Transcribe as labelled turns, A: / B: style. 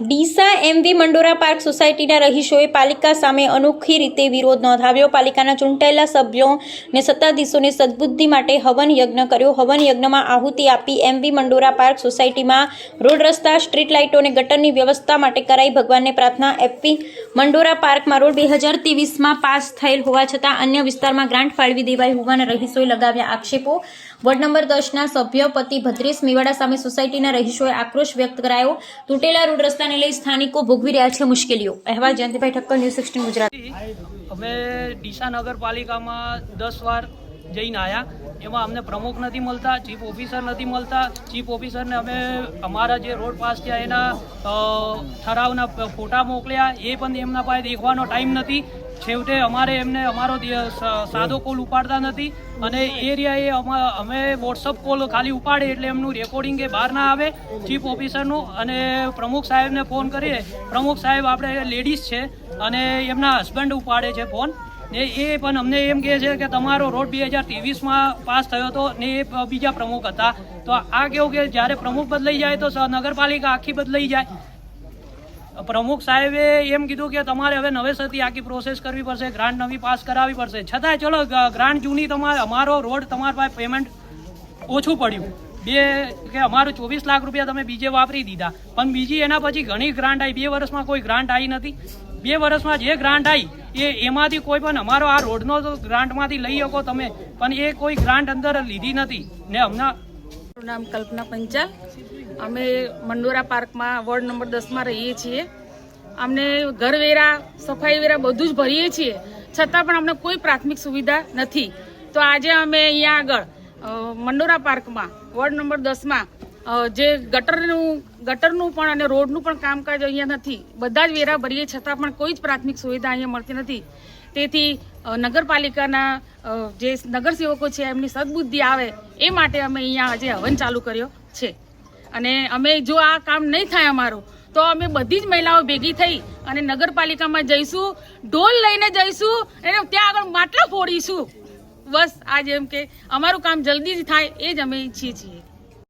A: Deesa MV Mandora park સોસાયટીના રહીશોએ પાલિકા સામે અનોખી રીતે વિરોધ નોંધાવ્યો. પાલિકાના ચૂંટાયેલા સભ્યોને સત્તાધીશોને સદબુદ્ધિ માટે હવન યજ્ઞ કર્યો. હવન યજ્ઞમાં આહુતિ આપી એમવી મંડોરા પાર્ક સોસાયટીમાં રોડ રસ્તા, સ્ટ્રીટ લાઇટો અને ગટરની વ્યવસ્થા માટે કરાઈ ભગવાનને પ્રાર્થના. એપી મંડોરા પાર્કમાં રોડ બે હજાર ત્રેવીસમાં પાસ થયેલ હોવા છતાં અન્ય વિસ્તારમાં ગ્રાન્ટ ફાળવી દેવાઈ હોવાના રહીશોએ લગાવ્યા આક્ષેપો. વોર્ડ નંબર દસના સભ્ય પતિ ભદ્રેશ મેવાડા સામે સોસાયટીના રહીશોએ આક્રોશ વ્યક્ત કરાયો. તૂટેલા રોડ રસ્તાને લઈ સ્થાનિકો ભોગવી રહ્યા છે મુશ્કેલીઓ. અહેવાલ જયંતિભાઈ ઠક્કર, ન્યૂઝ સિક્સટીન ગુજરાત.
B: અમે ડીસા નગરપાલિકામાં દસ વાર જઈને આવ્યા એમાં અમને પ્રમુખ નથી મળતા, ચીફ ઓફિસર નથી મળતા. ચીફ ઓફિસરને અમે અમારા જે રોડ પાસ થયા, એના ઠરાવના ફોટા મોકલ્યા. એ પણ એમના પાસે દેખવાનો ટાઈમ નથી. છેવટે અમારે એમને અમારો સાદો કોલ ઉપાડતા નથી. અને એરિયાએ અમે વોટ્સઅપ કોલ ખાલી ઉપાડે એટલે એમનું રેકોર્ડિંગ એ બહાર ના આવે. ચીફ ઓફિસરનું અને પ્રમુખ સાહેબને ફોન કરીએ. પ્રમુખ સાહેબ આપણે લેડીઝ છે અને એમના હસબન્ડ ઉપાડે છે ફોન. ને એ પણ અમને એમ કહે છે કે તમારો રોડ બે હજાર ત્રેવીસમાં પાસ થયો હતો ને એ બીજા પ્રમુખ હતા. તો આ કેવું કે જ્યારે પ્રમુખ બદલાઈ જાય તો નગરપાલિકા આખી બદલાઈ જાય. પ્રમુખ સાહેબે એમ કીધું કે તમારે હવે નવેસરથી આખી પ્રોસેસ કરવી પડશે ગ્રાન્ટ નવી પાસ કરાવવી પડશે. છતાંય ચલો ગ્રાન્ટ જૂની તમારે અમારો રોડ તમારા પાસે પેમેન્ટ ઓછું પડ્યું. બે કે અમારું ચોવીસ લાખ રૂપિયા તમે બીજે વાપરી દીધા. પણ બીજી એના પછી ઘણી ગ્રાન્ટ આવી. બે વર્ષમાં કોઈ ગ્રાન્ટ આવી નથી. બે વર્ષમાં જે ગ્રાન્ટ આવી એ એમાંથી કોઈ પણ અમારો આ રોડનો તો ગ્રાન્ટમાંથી લઈ શકો તમે, પણ એ કોઈ ગ્રાન્ટ અંદર લીધી નથી. ને હમણાં
C: મારું નામ કલ્પના પંચાલ. અમે મંડોરા પાર્કમાં વોર્ડ નંબર દસમાં રહીએ છીએ. અમને ઘરવેરા સફાઈ વેરા બધું જ ભરીએ છીએ. છતાં પણ અમને કોઈ પ્રાથમિક સુવિધા નથી. તો આજે અમે અહીંયા આગળ મંડોરા પાર્કમાં, વોર્ડ નંબર દસમાં જે ગટરનું ગટરનું પણ અને રોડનું પણ કામકાજ અહીંયા નથી. બધા જ વેરા ભરીએ છતાં પણ કોઈ જ પ્રાથમિક સુવિધા અહીંયા મળતી નથી. તેથી નગરપાલિકાના જે નગરસેવકો છે, એમની સદબુદ્ધિ આવે એ માટે અમે અહીંયા આજે હવન ચાલુ કર્યો છે. અને અમે જો આ કામ નહીં થાય અમારું, તો અમે બધી જ મહિલાઓ ભેગી થઈ અને નગરપાલિકામાં જઈશું, ઢોલ લઈને જઈશું, અને ત્યાં આગળ માટલા ફોડીશું. બસ આ જેમ કે અમારું કામ જલ્દી જ થાય, એ જ અમે ઈચ્છીએ છીએ.